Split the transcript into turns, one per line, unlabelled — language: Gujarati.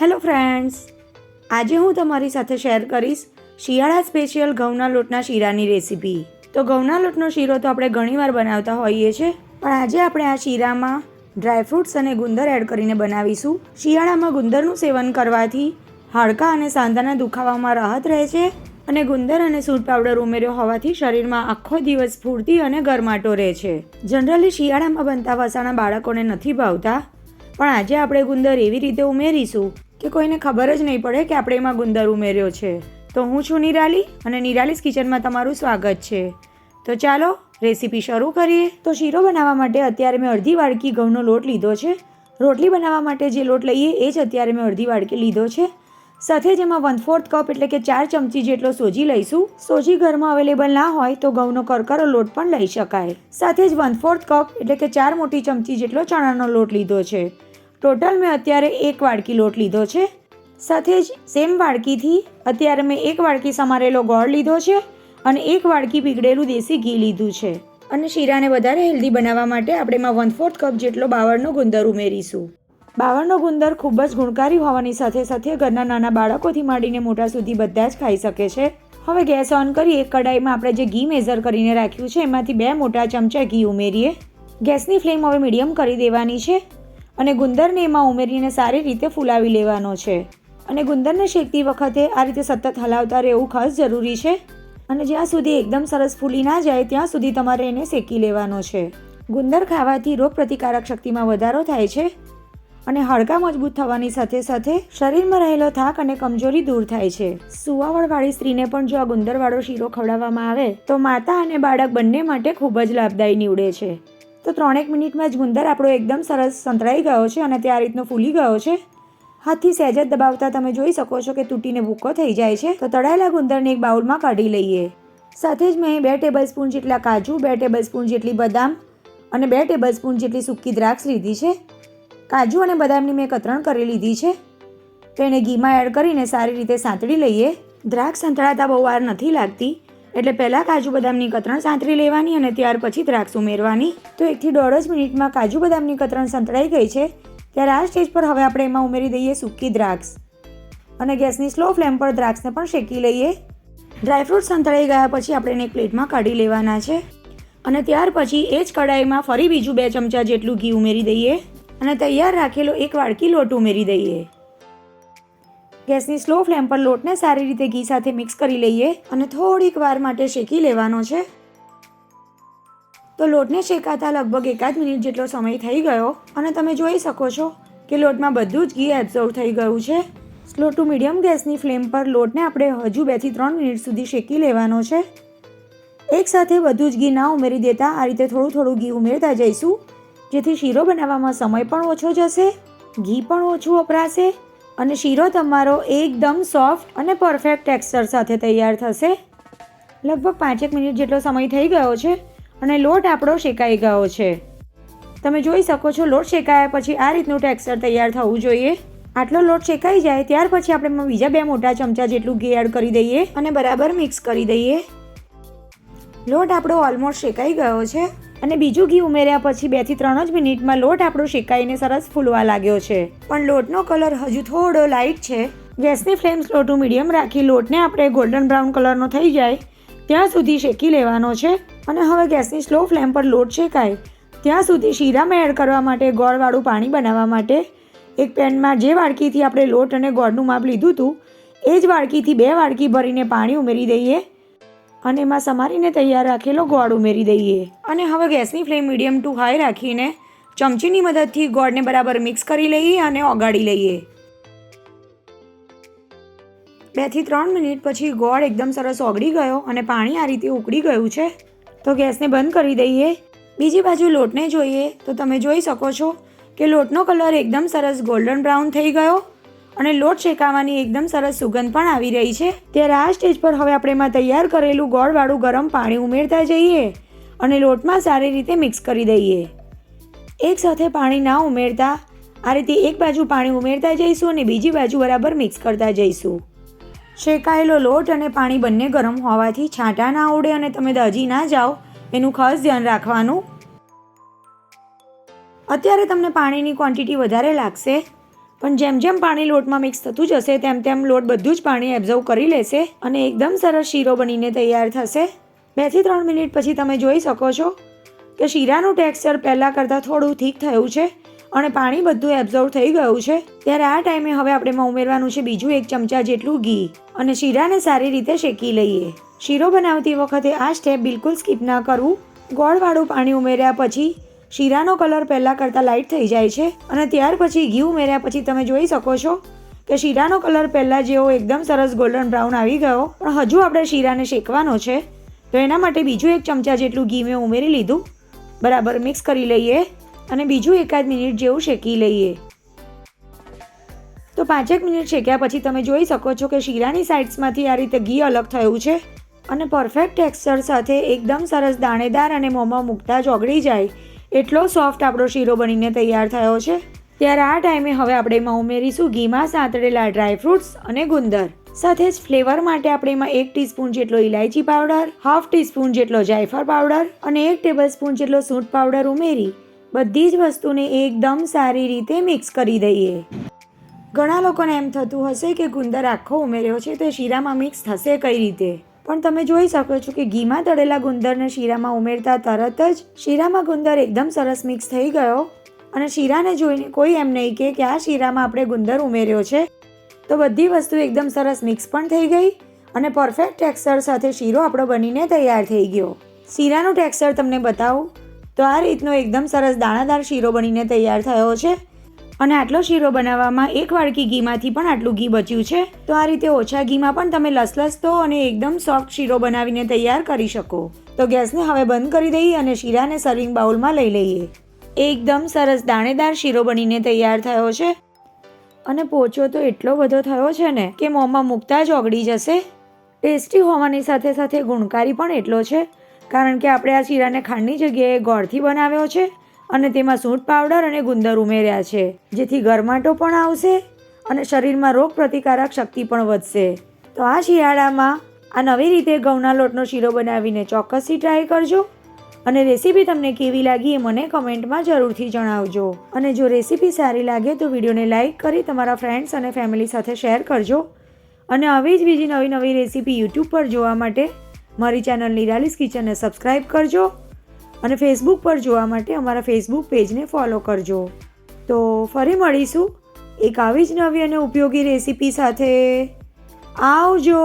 Hello friends. આજે હું તમારી સાથે શેર કરીશ શિયાળા સ્પેશિયલ ઘઉંના લોટના શીરાની રેસીપી. તો ઘઉંના લોટનો શીરો તો આપણે ઘણીવાર બનાવતા હોઈએ છીએ પણ આજે આપણે આ શીરામાં ડ્રાયફ્રૂટ્સ અને ગુંદર એડ કરીને બનાવીશું. શિયાળામાં ગુંદરનું સેવન કરવાથી હાડકાં અને સાંધાના દુખાવામાં રાહત રહે છે અને ગુંદર અને સૂટ પાવડર ઉમેર્યો હોવાથી શરીરમાં આખો દિવસ સ્ફૂર્તિ અને ગરમાટો રહે છે. જનરલી શિયાળામાં બનતા વસાણા બાળકોને નથી ભાવતા, પણ આજે આપણે ગુંદર એવી રીતે ઉમેરીશું કે કોઈને ખબર જ નહીં પડે કે આપણે એમાં ગુંદર ઉમેર્યો છે. તો હું છું નિરાલી અને નિરાલીસ કિચનમાં તમારું સ્વાગત છે. તો ચાલો, રેસીપી શરૂ કરીએ. તો શીરો બનાવવા માટે અત્યારે મેં અડધી વાડકી ઘઉંનો લોટ લીધો છે. રોટલી બનાવવા માટે જે લોટ લઈએ એ જ અત્યારે મેં અડધી વાડકી લીધો છે. સાથે જ એમાં વન ફોર્થ કપ એટલે કે ચાર ચમચી જેટલો સોજી લઈશું. સોજી ઘરમાં અવેલેબલ ના હોય તો ઘઉંનો કરકરો લોટ પણ લઈ શકાય. સાથે જ વન ફોર્થ કપ એટલે કે ચાર મોટી ચમચી જેટલો ચણાનો લોટ લીધો છે. ટોટલ મેં અત્યારે એક વાડકી લોટ લીધો છે. સાથે જ સેમ વાડકીથી અત્યારે મેં એક વાડકી સમારેલો ગોળ લીધો છે અને એક વાડકી પીગળેલું દેશી ઘી લીધું છે. અને શીરાને વધારે હેલ્ધી બનાવવા માટે આપણે એમાં વન ફોર્થ કપ જેટલો બાવળનો ગુંદર ઉમેરીશું. બાવળનો ગુંદર ખૂબ જ ગુણકારી હોવાની સાથે સાથે ઘરના નાના બાળકોથી માંડીને મોટા સુધી બધા જ ખાઈ શકે છે. હવે ગેસ ઓન કરી એક કડાઈમાં આપણે જે ઘી મેઝર કરીને રાખ્યું છે, એમાંથી બે મોટા ચમચા ઘી ઉમેરીએ. ગેસની ફ્લેમ હવે મીડિયમ કરી દેવાની છે. અને ગુંદરને એમાં ઉમેરીને સારી રીતે ફૂલાવી લેવાનો છે. અને ગુંદરને શેકતી વખતે આ રીતે સતત હલાવતા રહેવું ખાસ જરૂરી છે. અને જ્યાં સુધી એકદમ સરસ ફૂલી ના જાય, ત્યાં સુધી તમારે એને શેકી લેવાનો છે. ગુંદર ખાવાથી રોગ પ્રતિકારક શક્તિમાં વધારો થાય છે. અને હાડકાં મજબૂત થવાની સાથે સાથે શરીરમાં રહેલો થાક અને કમજોરી દૂર થાય છે. સુવાવળવાળી સ્ત્રીને પણ જો આ ગુંદરવાળો શીરો ખવડાવવામાં આવે, તો માતા અને બાળક બંને માટે ખૂબ જ લાભદાયી નીવડે છે. તો ત્રણેક મિનિટમાં જ ગુંદર આપણો એકદમ સરસ સંતળાઈ ગયો છે અને તે આ રીતનો ફૂલી ગયો છે. હાથથી સહેજ જ દબાવતા તમે જોઈ શકો છો કે તૂટીને ભૂકો થઈ જાય છે. તો તળાયેલા ગુંદરને એક બાઉલમાં કાઢી લઈએ. સાથે જ મેં બે ટેબલ સ્પૂન જેટલા કાજુ, બે ટેબલ સ્પૂન જેટલી બદામ અને બે ટેબલ સ્પૂન જેટલી સૂકી દ્રાક્ષ લીધી છે. કાજુ અને બદામની મેં કતરણ કરી લીધી છે. તો એને ઘીમાં એડ કરીને સારી રીતે સાંતળી લઈએ. દ્રાક્ષ સંતળાતા બહુ વાર નથી લાગતી. એટલે પહેલાં કાજુ બદામની કતરણ સાંતરી લેવાની અને ત્યાર પછી દ્રાક્ષ ઉમેરવાની. તો એકથી દોઢ જ મિનિટમાં કાજુ બદામની કતરણ સંતળાઈ ગઈ છે. ત્યારે આ સ્ટેજ પર હવે આપણે એમાં ઉમેરી દઈએ સૂકી દ્રાક્ષ. અને ગેસની સ્લો ફ્લેમ પર દ્રાક્ષને પણ શેકી લઈએ. ડ્રાયફ્રૂટ સંતળાઈ ગયા પછી આપણે એને એક પ્લેટમાં કાઢી લેવાના છે. અને ત્યાર પછી એ જ કડાઈમાં ફરી બીજું બે ચમચા જેટલું ઘી ઉમેરી દઈએ. અને તૈયાર રાખેલો એક વાડકી લોટ ઉમેરી દઈએ. ગેસની સ્લો ફ્લેમ પર લોટને સારી રીતે ઘી સાથે મિક્સ કરી લઈએ અને થોડીક વાર માટે શેકી લેવાનો છે. તો લોટને શેકાતા લગભગ એકાદ મિનિટ જેટલો સમય થઈ ગયો અને તમે જોઈ શકો છો કે લોટમાં બધું જ ઘી એબ્ઝોર્વ થઈ ગયું છે. સ્લો ટુ મીડિયમ ગેસની ફ્લેમ પર લોટને આપણે હજુ બેથી ત્રણ મિનિટ સુધી શેકી લેવાનો છે. એકસાથે બધું જ ઘી ના ઉમેરી દેતા આ રીતે થોડું થોડું ઘી ઉમેરતા જઈશું, જેથી શીરો બનાવવામાં સમય પણ ઓછો જશે, ઘી પણ ઓછું વપરાશે અને શીરો તમારો એકદમ સોફ્ટ અને પરફેક્ટ ટેક્સચર સાથે તૈયાર થશે. લગભગ પાંચેક મિનિટ જેટલો સમય થઈ ગયો છે અને લોટ આપણો શેકાઈ ગયો છે. તમે જોઈ શકો છો લોટ શેકાયા પછી આ રીતનું ટેક્સચર તૈયાર થવું જોઈએ. આટલો લોટ શેકાઈ જાય ત્યાર પછી આપણે બીજા બે મોટા ચમચા જેટલું ઘી એડ કરી દઈએ અને બરાબર મિક્સ કરી દઈએ. લોટ આપણો ઓલમોસ્ટ શેકાઈ ગયો છે. અને બીજું ઘી ઉમેર્યા પછી બેથી ત્રણ જ મિનિટમાં લોટ આપણો શેકાઈને સરસ ફૂલવા લાગ્યો છે. પણ લોટનો કલર હજુ થોડો લાઇટ છે. ગેસની ફ્લેમ સ્લો ટુ મીડિયમ રાખી લોટને આપણે ગોલ્ડન બ્રાઉન કલરનો થઈ જાય. ત્યાં સુધી શેકી લેવાનો છે અને હવે ગેસની સ્લો ફ્લેમ પર લોટ શેકાય. ત્યાં સુધી શીરામાં એડ કરવા માટે ગોળવાળું પાણી બનાવવા માટે એક પેનમાં જે વાડકીથી આપણે લોટ અને ગોળનું માપ લીધું હતું એ જ વાડકીથી બે વાડકી ભરીને પાણી ઉમેરી દઈએ. અને એમાં સમારીને તૈયાર રાખેલો ગોળ ઉમેરી દઈએ. અને હવે ગેસની ફ્લેમ મીડિયમ ટુ હાઈ રાખીને ચમચીની મદદથી ગોળને બરાબર મિક્સ કરી લઈએ અને ઓગાળી લઈએ. બેથી ત્રણ મિનિટ પછી ગોળ એકદમ સરસ ઓગળી ગયો અને પાણી આ રીતે ઉકળી ગયું છે. તો ગેસને બંધ કરી દઈએ. બીજી બાજુ લોટને જોઈએ તો તમે જોઈ શકો છો કે લોટનો કલર એકદમ સરસ ગોલ્ડન બ્રાઉન થઈ ગયો. અને લોટ શેકાવાની એકદમ સરસ સુગંધ પણ આવી રહી છે. ત્યારે આ સ્ટેજ પર હવે આપણે એમાં તૈયાર કરેલું ગોળવાળું ગરમ પાણી ઉમેરતા જઈએ અને લોટમાં સારી રીતે મિક્સ કરી દઈએ. એક સાથે પાણી ના ઉમેરતા, આ રીતે એક બાજુ પાણી ઉમેરતા જઈશું અને બીજી બાજુ બરાબર મિક્સ કરતા જઈશું. શેકાયેલો લોટ અને પાણી બંને ગરમ હોવાથી છાંટા ના ઉડે અને તમે દજી ના જાઓ, એનું ખાસ ધ્યાન રાખવાનું. અત્યારે તમને પાણીની ક્વોન્ટિટી વધારે લાગશે. પણ જેમ જેમ પાણી લોટમાં મિક્સ થતું જશે, તેમ તેમ લોટ બધું જ પાણી એબ્ઝર્વ કરી લેશે અને એકદમ સરસ શીરો બનીને તૈયાર થશે. બેથી ત્રણ મિનિટ પછી તમે જોઈ શકો છો કે શીરાનું ટેક્સચર પહેલાં કરતાં થોડું થીક થયું છે અને પાણી બધું એબ્ઝર્વ થઈ ગયું છે. ત્યારે આ ટાઈમે હવે આપણે ઉમેરવાનું છે બીજું એક ચમચા જેટલું ઘી અને શીરાને સારી રીતે શેકી લઈએ. શીરો બનાવતી વખતે આ સ્ટેપ બિલકુલ સ્કીપ ના કરવું. ગોળવાળું પાણી ઉમેર્યા પછી શીરાનો કલર પહેલાં કરતાં લાઇટ થઈ જાય છે અને ત્યાર પછી ઘી ઉમેર્યા પછી તમે જોઈ શકો છો કે શીરાનો કલર પહેલાં જેવો એકદમ સરસ ગોલ્ડન બ્રાઉન આવી ગયો. પણ હજુ આપણે શીરાને શેકવાનો છે. તો એના માટે બીજું એક ચમચા જેટલું ઘી મેં ઉમેરી લીધું. બરાબર મિક્સ કરી લઈએ અને બીજું એકાદ મિનિટ જેવું શેકી લઈએ. તો પાંચેક મિનિટ શેક્યા પછી તમે જોઈ શકો છો કે શીરાની સાઇડ્સમાંથી આ રીતે ઘી અલગ થયું છે અને પરફેક્ટ ટેક્સચર સાથે એકદમ સરસ દાણેદાર અને મોંમાં મૂકતા જ ઓગળી જાય. એટલો સોફ્ટ આપણો શીરો બનીને તૈયાર થયો છે. ત્યારે આ ટાઈમે હવે આપણે એમાં ઉમેરીશું ઘીમાં સાંતળેલા ડ્રાયફ્રૂટ્સ અને ગુંદર. સાથે જ ફ્લેવર માટે આપણે એમાં એક ટીસ્પૂન જેટલો ઇલાયચી પાવડર, હાફ ટીસ્પૂન જેટલો જાયફળ પાવડર અને એક ટેબલસ્પૂન જેટલો સૂંઠ પાવડર ઉમેરી બધી જ વસ્તુને એકદમ સારી રીતે મિક્સ કરી દઈએ. ઘણા લોકોને એમ થતું હશે કે ગુંદર આખો ઉમેર્યો છે, તો શીરામાં મિક્સ થશે કઈ રીતે? પણ તમે જોઈ શકો છો કે ઘીમાં તળેલા ગુંદરને શીરામાં ઉમેરતા તરત જ શીરામાં ગુંદર એકદમ સરસ મિક્સ થઈ ગયો અને શીરાને જોઈને કોઈ એમ નહીં કે કે આ શીરામાં આપણે ગુંદર ઉમેર્યો છે. તો બધી વસ્તુ એકદમ સરસ મિક્સ પણ થઈ ગઈ અને પરફેક્ટ ટેક્સચર સાથે શીરો આપણો બનીને તૈયાર થઈ ગયો. શીરાનું ટેક્સચર તમને બતાવું. તો આ રીતનો એકદમ સરસ દાણાદાર શીરો બનીને તૈયાર થયો છે. અને આટલો શીરો બનાવવામાં એક વાડકી ઘીમાંથી પણ આટલું ઘી બચ્યું છે. તો આ રીતે ઓછા ઘીમાં પણ તમે લસલસતો અને એકદમ સોફ્ટ શીરો બનાવીને તૈયાર કરી શકો. તો ગેસને હવે બંધ કરી દઈએ અને શીરાને સર્વિંગ બાઉલમાં લઈ લઈએ. એકદમ સરસ દાણેદાર શીરો બનીને તૈયાર થયો છે. અને પોચો તો એટલો બધો થયો છે ને કે મોંમાં મૂકતા જ ઓગળી જશે. ટેસ્ટી હોવાની સાથે સાથે ગુણકારી પણ એટલો છે. કારણ કે આપણે આ શીરાને ખાંડની જગ્યાએ ગોળથી બનાવ્યો છે. અને તેમાં સૂંઠ પાવડર અને ગુંદર ઉમેર્યા છે, જેથી ગરમાટો પણ આવશે અને શરીરમાં રોગ પ્રતિકારક શક્તિ પણ વધશે. તો આ શિયાળામાં આ નવી રીતે ઘઉંના લોટનો શીરો બનાવીને ચોક્કસથી ટ્રાય કરજો અને રેસીપી તમને કેવી લાગી એ મને કમેન્ટમાં જરૂરથી જણાવજો. અને જો રેસીપી સારી લાગે તો વિડીયોને લાઇક કરી તમારા ફ્રેન્ડ્સ અને ફેમિલી સાથે શેર કરજો. અને આવી જ બીજી નવી નવી રેસીપી યુટ્યુબ પર જોવા માટે મારી ચેનલ નિરાલીસ કિચનને સબસ્ક્રાઈબ કરજો. અને ફેસબુક પર જોવા માટે અમારા ફેસબુક પેજને ફોલો કરજો. તો ફરી મળીશું એક આવી જ નવી અને ઉપયોગી રેસીપી સાથે. આવજો!